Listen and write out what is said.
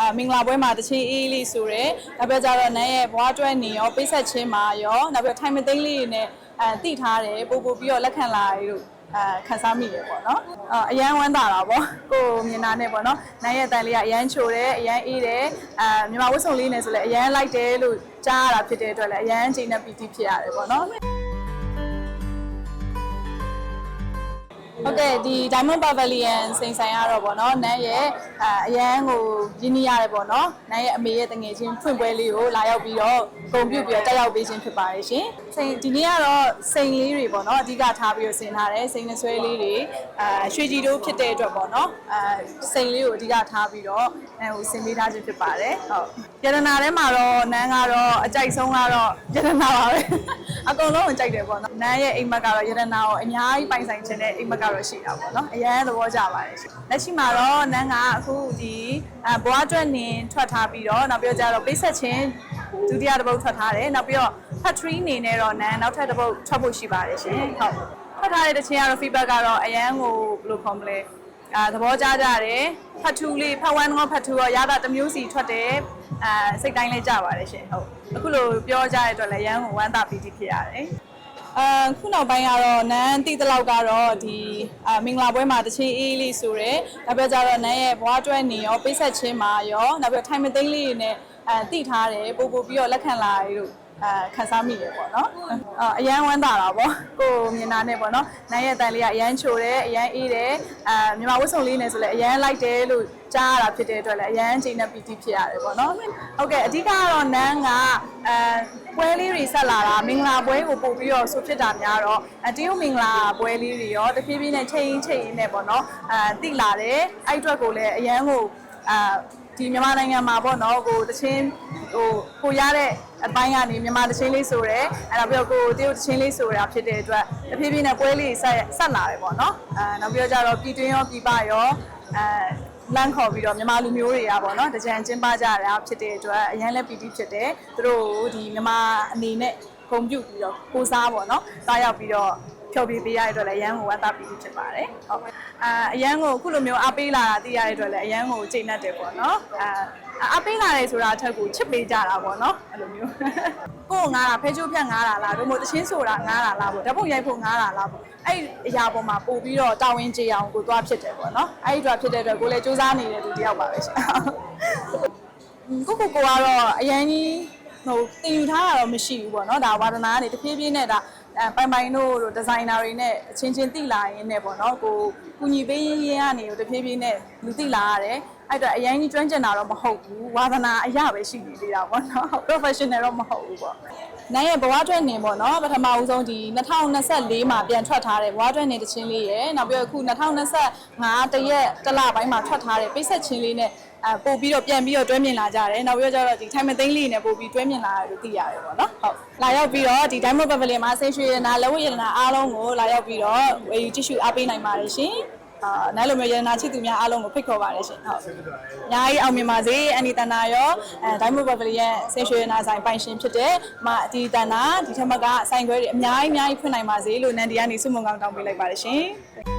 အာမင်္ဂလာပွဲမှာတချင်းအေးလေးဆိုရဲနောက်ပြီးကြတော့နန်းရဲ့ဘွားတွဲနေရောပိတ်ဆက်ချင်းမှာရောနောက်ပြီးထိုင်မသိန်းလေးတွေနဲ့အဲတိထားတယ်ပို့ပို့ပြီးတော့လက်ခံလာရလို့အဲခန်းစားမိတယ်ပေါ့နော်အာအရန်ဝမ်းသာတာပေါ့ကိုယ်မြင်တာနဲ့ပေါ့နော်နန်းရဲ့အတန်လေးကအရန်ချိုတယ်အရန်အေးတယ်အာမြန်မာဝတ်စုံလေးနဲ့ဆိုလည်းအရန်လိုက်တယ်လို့ကြားရတာဖြစ်တဲ့အတွက်လည်းအရန်ချိန်နဲ့ပီတိဖြစ်ရတယ်ပေါ့နော် ဟုတ်ကဲ့ဒီ Diamond Pavilion စိန်ဆိုင်ရတော့ဗောနော်နန်းရဲ့အာအရန်ကိုရင်းနှီးရတယ်ဗောနော်နန်းရဲ့အမေရဲ့တငယ်ချင်းဖွင့်ပွဲလေးကိုလာရောက်ပြီးတော့ဂုဏ်ပြုပြီးတော့တက်ရောက်ပေးခြင်းဖြစ်ပါတယ်ရှင်စိန်ဒီနေ့ကတော့စိန်လေးတွေဗောနော်အဓိကထားပြီးတော့ဆင်ထားတယ်စိန်နဲ့ဆွဲလေးတွေအာရွှေကြည်တို့ဖြစ်တဲ့အတွက်ဗောနော်အာစိန်လေးကိုအဓိကထားပြီးတော့အဲဟိုဆင်ပေးထားခြင်းဖြစ်ပါတယ်ဟုတ်ရတနာထဲမှာတော့နန်းကတော့အကြိုက်ဆုံးကတော့ရတနာပါပဲ အကုန်လုံးကိုကြိုက်တယ်ဗောနော်နန်းရဲ့အိမ်မက်ကတော့ရတနာကိုအများကြီးပိုင်ဆိုင်ခြင်းတဲ့အိမ်မက်ကတော့ရှိတာဗောနော်အရန်သဘောကျပါတယ်ရှင်လက်ရှိမှာတော့နန်းကအခုဒီအဘွားကျွတ်နင်ထွက်ထားပြီးတော့နောက်ပြီးတော့ကျတော့ပိတ်ဆက်ခြင်းဒုတိယတစ်ပုတ်ထွက်ထားတယ်နောက်ပြီးတော့ factory အနေနဲ့တော့နန်းနောက်ထပ်တစ်ပုတ်ထွက်ဖို့ရှိပါတယ်ရှင်ဟုတ်ထွက်ထားတဲ့တစ်ချင်းကတော့ feedback ကတော့အရန်ကိုဘယ်လိုခေါ်မလဲ အာသဘောကျကြတယ်ဖတ်ထူးလေးဖတ်ဝမ်းတော့ဖတ်ထူးတော့ရတာတစ်မျိုးစီထွက်တယ်အာစိတ်တိုင်းလေးကြပါတယ်ရှင်ဟုတ်အခုလိုပြောကြတဲ့အတွက်လည်းရန်ကိုဝမ်းသာပီတိဖြစ်ရတယ်အခုနောက်ပိုင်းကတော့နန်းတိတလောက်ကတော့ဒီအာမင်္ဂလာပွဲမှာတချင်းအေးလေးဆိုရဲနောက်ပြီးကြတော့နန်းရဲ့ဘွားတွဲနေရောပိတ်ဆက်ချင်းမှာရောနောက်ပြီးထိုင်မသိန်းလေးတွေနဲ့အဲတိထားတယ်ပို့ပို့ပြီးတော့လက်ခံလာရလို့ အာခန်းစားမိရပေါ့နော်အာအရန်ဝမ်းသာတာပေါ့ကိုယ်မြင်တာနဲ့ပေါ့နော်နန်းရဲ့အတန်လေးကအရန်ချိုတယ်အရန်အေးတယ်အာမြန်မာဝတ်စုံလေးနဲ့ဆိုလည်းအရန်လိုက်တယ်လို့ကြားရတာဖြစ်တဲ့အတွက်လည်းအရန်ချိန်နဲ့ပီတိဖြစ်ရတယ်ပေါ့နော်ဟုတ်ကဲ့အဓိကကတော့နန်းကအဲပွဲလေးတွေဆက်လာတာမင်္ဂလာပွဲကိုပို့ပြီးတော့ဆိုဖြစ်တာများတော့အတရုတ်မင်္ဂလာပွဲလေးတွေရောတဖြည်းဖြည်းနဲ့ချိန်ချိန်နဲ့ပေါ့နော်အာတိလာတယ်အဲ့အတွက်ကိုလည်းအရန်ကိုအာဒီမြန်မာနိုင်ငံမှာပေါ့နော်ကိုတချင်းဟိုကိုရတဲ့ အပိုင်းကနေမြန်မာတချင်းလေးဆိုရဲအဲ့တော့ပြီးတော့ကိုတရုတ်တချင်းလေးဆိုတာဖြစ်တဲ့အတွက်တဖြည်းဖြည်းနဲ့ပွဲလေးဆက်ဆက်လာတယ်ပေါ့နော်အဲနောက်ပြီးတော့ကြတော့ပြည်တွင်းရောပြည်ပရောအဲလမ်းခေါ်ပြီးတော့မြန်မာလူမျိုးတွေကပေါ့နော်တကြံကျင်းပကြတာဖြစ်တဲ့အတွက်အရင်လည်းပီတိဖြစ်တယ်သူတို့ဒီမြန်မာအနေနဲ့ဂုံပြုပြီးတော့ကိုစားပေါ့နော်တားရောက်ပြီးတော့ ဖြောပြပေးရတဲ့အတွက်လည်းအရန်ကိုဝမ်းသာပီတိဖြစ်ပါတယ်ဟုတ်အာအရန်ကိုအခုလိုမျိုးအားပေးလာတာသိရတဲ့အတွက်လည်းအရန်ကိုချိန်တတ်တယ်ပေါ့နော်အာအားပေးလာတယ်ဆိုတာအထက်ကိုချစ်ပေးကြတာပေါ့နော်အဲ့လိုမျိုးကိုယ်ငားတာဖဲချိုးဖြတ်ငားတာလားတို့မို့တချင်းဆိုတာငားတာလားပေါ့ဓာတ်ပုံရိုက်ဖို့ငားတာလားပေါ့အဲ့အရာပေါ်မှာပို့ပြီးတော့တာဝန်ကျေအောင်ကိုသွားဖြစ်တယ်ပေါ့နော်အဲ့ဒီအတွက်ဖြစ်တဲ့အတွက်ကိုလည်းစူးစမ်းနေတဲ့သူတယောက်ပါပဲရှင်ကိုကိုကိုကတော့အရန်ကြီးဟိုတင်ယူထားတာတော့မရှိဘူးပေါ့နော်ဒါဝါဒနာကနေတဖြည်းဖြည်းနဲ့ဒါအဲ ပိုင်ပိုင်တို့တို့ဒီဇိုင်နာတွေနဲ့အချင်းချင်းတိလာရင်းနဲ့ပေါ့နော်ကိုကူညီပေးရင်းရင်းကနေတဖြည်းဖြည်းနဲ့လူတိလာရတယ် အဲ့တော့အရင်ကြီးကျွမ်းကျင်တာတော့မဟုတ်ဘူးဝါသနာအရပဲရှိနေသေးတာပေါ့နော် professional တော့မဟုတ်ဘူးပေါ့နိုင်ရဲ့ဘဝထွက်နေပေါ့နော်ပထမဦးဆုံးဒီ2024မှာပြန်ထွက်ထားတဲ့ဘဝထွက်နေတခြင်းလေးရယ်နောက်ပြီးတော့အခု2025တရက်တစ်လပိုင်းမှာထွက်ထားတဲ့ပိတ်ဆက်ခြင်းလေးနဲ့အဲပို့ပြီးတော့ပြန်ပြီးတော့တွဲမြင်လာကြတယ်နောက်ပြီးတော့ကျတော့ဒီ time သိန်းလေးနဲ့ပို့ပြီးတွဲမြင်လာတယ်လို့သိရတယ်ပေါ့နော်ဟုတ်လာရောက်ပြီးတော့ဒီ Diamond Pavilion မှာဆင်းရွှေရနာလက်ဝတ်ရနာအားလုံးကိုလာရောက်ပြီးတော့ဝယ်ယူကြည့်ရှုအားပေးနိုင်ပါတယ်ရှင် အာနိုင်လိုမျိုးရတနာချစ်သူများအားလုံးကိုဖိတ်ခေါ်ပါတယ်ရှင်ဟုတ်အများကြီးအောင်မြင်ပါစေအန်ဒီတန်နာရောအဲ Diamond Pavilion ဆင်းရွှေရနာဆိုင်ပိုင်ရှင်ဖြစ်တဲ့မအဒီတန်နာဒီထက်မကဆိုင်ခွဲတွေအများကြီးအများကြီးဖွင့်နိုင်ပါစေလို့နန်ဒီကနေဆုမွန်ကောင်းတောင်းပေးလိုက်ပါတယ်ရှင်